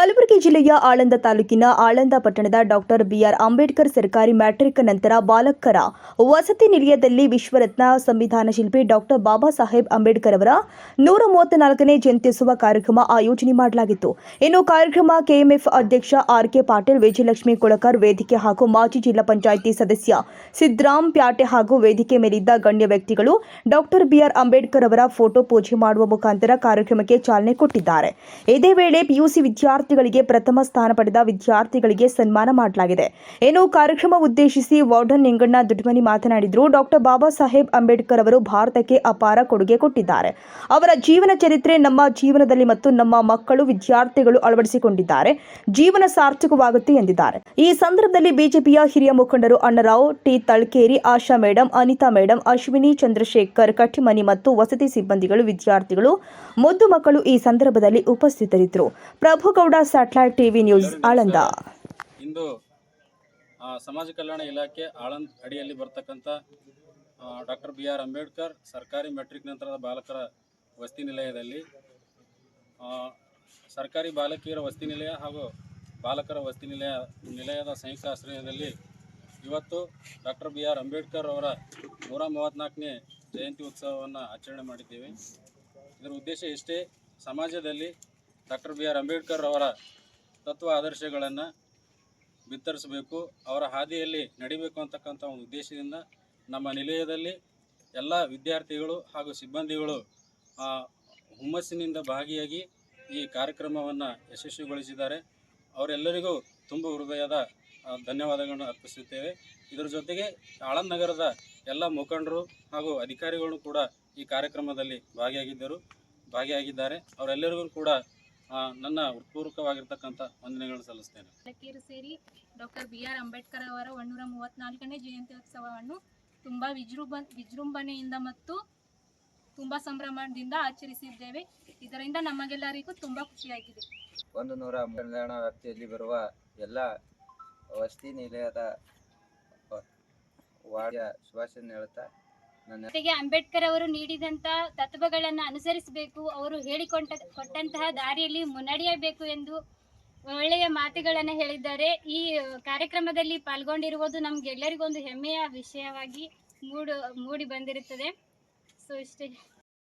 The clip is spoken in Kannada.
ಕಲಬುರಗಿ ಜಿಲ್ಲೆಯ ಆಳಂದ ತಾಲೂಕಿನ ಆಳಂದ ಪಟ್ಟಣದ ಡಾಕ್ಟರ್ ಬಿಆರ್ ಅಂಬೇಡ್ಕರ್ ಸರ್ಕಾರಿ ಮ್ಯಾಟ್ರಿಕ್ ನಂತರ ಬಾಲಕರ ವಸತಿ ನಿಲಯದಲ್ಲಿ ವಿಶ್ವರತ್ನ ಸಂವಿಧಾನ ಶಿಲ್ಪಿ ಡಾಕ್ಟರ್ ಬಾಬಾ ಸಾಹೇಬ್ ಅಂಬೇಡ್ಕರ್ ಅವರ ನೂರ ಮೂವತ್ನಾಲ್ಕನೇ ಜಯಂತ್ಯುತ್ಸವ ಕಾರ್ಯಕ್ರಮ ಆಯೋಜನೆ ಮಾಡಲಾಗಿತ್ತು. ಇನ್ನು ಕಾರ್ಯಕ್ರಮ ಕೆಎಂಎಫ್ ಅಧ್ಯಕ್ಷ ಆರ್ ಕೆ ಪಾಟೀಲ್, ವಿಜಯಲಕ್ಷ್ಮಿ ಕುಳಕರ್ ವೇದಿಕೆ ಹಾಗೂ ಮಾಜಿ ಜಿಲ್ಲಾ ಪಂಚಾಯಿತಿ ಸದಸ್ಯ ಸಿದ್ದರಾಮ್ ಪ್ಯಾಟೆ ಹಾಗೂ ವೇದಿಕೆ ಮೇಲಿದ್ದ ಗಣ್ಯ ವ್ಯಕ್ತಿಗಳು ಡಾಕ್ಟರ್ ಬಿಆರ್ ಅಂಬೇಡ್ಕರ್ ಅವರ ಫೋಟೋ ಪೂಜೆ ಮಾಡುವ ಮುಖಾಂತರ ಕಾರ್ಯಕ್ರಮಕ್ಕೆ ಚಾಲನೆ ಕೊಟ್ಟಿದ್ದಾರೆ. ಇದೇ ವೇಳೆ ಪಿಯುಸಿ ವಿದ್ಯಾರ್ಥಿಗಳಿಗೆ ಪ್ರಥಮ ಸ್ಥಾನ ಪಡೆದ ವಿದ್ಯಾರ್ಥಿಗಳಿಗೆ ಸನ್ಮಾನ ಮಾಡಲಾಗಿದೆ. ಏನು ಕಾರ್ಯಕ್ರಮ ಉದ್ದೇಶಿಸಿ ವಾರ್ಡನ್ ನಿಂಗಣ್ಣ ದುಡ್ಮನಿ ಮಾತನಾಡಿದರು. ಡಾಕ್ಟರ್ ಬಾಬಾ ಸಾಹೇಬ್ ಅಂಬೇಡ್ಕರ್ ಅವರು ಭಾರತಕ್ಕೆ ಅಪಾರ ಕೊಡುಗೆ ಕೊಟ್ಟಿದ್ದಾರೆ. ಅವರ ಜೀವನ ಚರಿತ್ರೆ ನಮ್ಮ ಜೀವನದಲ್ಲಿ ಮತ್ತು ನಮ್ಮ ಮಕ್ಕಳು, ವಿದ್ಯಾರ್ಥಿಗಳು ಅಳವಡಿಸಿಕೊಂಡಿದ್ದಾರೆ. ಜೀವನ ಸಾರ್ಥಕವಾಗುತ್ತೆ ಎಂದಿದ್ದಾರೆ. ಈ ಸಂದರ್ಭದಲ್ಲಿ ಬಿಜೆಪಿಯ ಹಿರಿಯ ಮುಖಂಡರು Annarao, T Talkeri, Asha madam, Anita madam, Ashwini, Chandrashekhar Kattimani ಮತ್ತು ವಸತಿ ಸಿಬ್ಬಂದಿಗಳು, ವಿದ್ಯಾರ್ಥಿಗಳು, ಮುದ್ದು ಮಕ್ಕಳು ಈ ಸಂದರ್ಭದಲ್ಲಿ ಉಪಸ್ಥಿತರಿದ್ದರು. Prabhugouda satellite TV news Aland. ಇಂದು ಸಮಾಜ ಕಲ್ಯಾಣ ಇಲಾಖೆ ಆಳಂದ ಅಡಿಯಲ್ಲಿ ಬರ್ತಕ್ಕಂಥ ಡಾಕ್ಟರ್ ಬಿ ಆರ್ ಅಂಬೇಡ್ಕರ್ ಸರ್ಕಾರಿ ಮೆಟ್ರಿಕ್ ನಂತರದ ಬಾಲಕರ ವಸತಿ ನಿಲಯದಲ್ಲಿ ಸರ್ಕಾರಿ ಬಾಲಕಿಯರ ವಸತಿ ನಿಲಯ ಹಾಗೂ ಬಾಲಕರ ವಸತಿ ನಿಲಯ ನಿಲಯದ ಸಂಯುಕ್ತ ಆಶ್ರಯದಲ್ಲಿ ಇವತ್ತು ಡಾಕ್ಟರ್ ಬಿ ಆರ್ ಅಂಬೇಡ್ಕರ್ ಅವರ ನೂರ ಮೂವತ್ತ್ನಾಲ್ಕನೇ ಜಯಂತಿ ಉತ್ಸವವನ್ನು ಆಚರಣೆ ಮಾಡಿದ್ದೇವೆ. ಇದರ ಉದ್ದೇಶ ಇಷ್ಟೇ ಸಮಾಜದಲ್ಲಿ ಡಾಕ್ಟರ್ ಬಿ ಆರ್ ಅಂಬೇಡ್ಕರ್ ಅವರ ತತ್ವ ಆದರ್ಶಗಳನ್ನು ಬಿತ್ತರಿಸಬೇಕು, ಅವರ ಹಾದಿಯಲ್ಲಿ ನಡಿಬೇಕು ಅಂತಕ್ಕಂಥ ಒಂದು ಉದ್ದೇಶದಿಂದ ನಮ್ಮ ನಿಲಯದಲ್ಲಿ ಎಲ್ಲ ವಿದ್ಯಾರ್ಥಿಗಳು ಹಾಗೂ ಸಿಬ್ಬಂದಿಗಳು ಹುಮ್ಮಸ್ಸಿನಿಂದ ಭಾಗಿಯಾಗಿ ಈ ಕಾರ್ಯಕ್ರಮವನ್ನು ಯಶಸ್ವಿಗೊಳಿಸಿದ್ದಾರೆ. ಅವರೆಲ್ಲರಿಗೂ ತುಂಬ ಹೃದಯದ ಧನ್ಯವಾದಗಳನ್ನು ಅರ್ಪಿಸುತ್ತೇವೆ. ಇದರ ಜೊತೆಗೆ ಆಳಂದ್ ನಗರದ ಎಲ್ಲ ಮುಖಂಡರು ಹಾಗೂ ಅಧಿಕಾರಿಗಳು ಕೂಡ ಈ ಕಾರ್ಯಕ್ರಮದಲ್ಲಿ ಭಾಗಿಯಾಗಿದ್ದರು, ಭಾಗಿಯಾಗಿದ್ದಾರೆ. ಅವರೆಲ್ಲರಿಗೂ ಕೂಡ ನನ್ನ ಹೃತ್ಪೂರ್ವಕವಾಗಿರ್ತಕ್ಕಂಥ ವಂದನೆಗಳನ್ನು ಸಲ್ಲಿಸ್ತೇನೆ. ಸೇರಿ ಡಾಕ್ಟರ್ ಬಿ ಆರ್ ಅಂಬೇಡ್ಕರ್ ಅವರ ಒಂದೂರ ಮೂವತ್ತ್ನಾಲ್ಕನೇ ಜಯಂತ್ಯೋತ್ಸವವನ್ನು ತುಂಬ ವಿಜೃಂಭ ವಿಜೃಂಭಣೆಯಿಂದ ಮತ್ತು ತುಂಬ ಸಂಭ್ರಮದಿಂದ ಆಚರಿಸಿದ್ದೇವೆ. ಇದರಿಂದ ನಮಗೆಲ್ಲರಿಗೂ ತುಂಬ ಖುಷಿಯಾಗಿದೆ. ಒಂದು ನೂರ ಕಲ್ಯಾಣ ವ್ಯಾಪ್ತಿಯಲ್ಲಿ ಬರುವ ಎಲ್ಲ ವಸತಿ ನಿಲಯದ ವಾರ್ಡ್ಯ ಶುಭಾಶಯ ಹೇಳ್ತಾ ಜೊತೆಗೆ ಅಂಬೇಡ್ಕರ್ ಅವರು ನೀಡಿದಂತ ತತ್ವಗಳನ್ನು ಅನುಸರಿಸಬೇಕು, ಅವರು ಹೇಳಿಕೊಂಡ, ಕೊಟ್ಟಂತಹ ದಾರಿಯಲ್ಲಿ ಮುನ್ನಡೆಯಬೇಕು ಎಂದು ಒಳ್ಳೆಯ ಮಾತುಗಳನ್ನು ಹೇಳಿದ್ದಾರೆ. ಈ ಕಾರ್ಯಕ್ರಮದಲ್ಲಿ ಪಾಲ್ಗೊಂಡಿರುವುದು ನಮ್ಗೆಲ್ಲರಿಗೊಂದು ಹೆಮ್ಮೆಯ ವಿಷಯವಾಗಿ ಮೂಡು, ಮೂಡಿ ಬಂದಿರುತ್ತದೆ. ಸೊ ಇಷ್ಟೇ.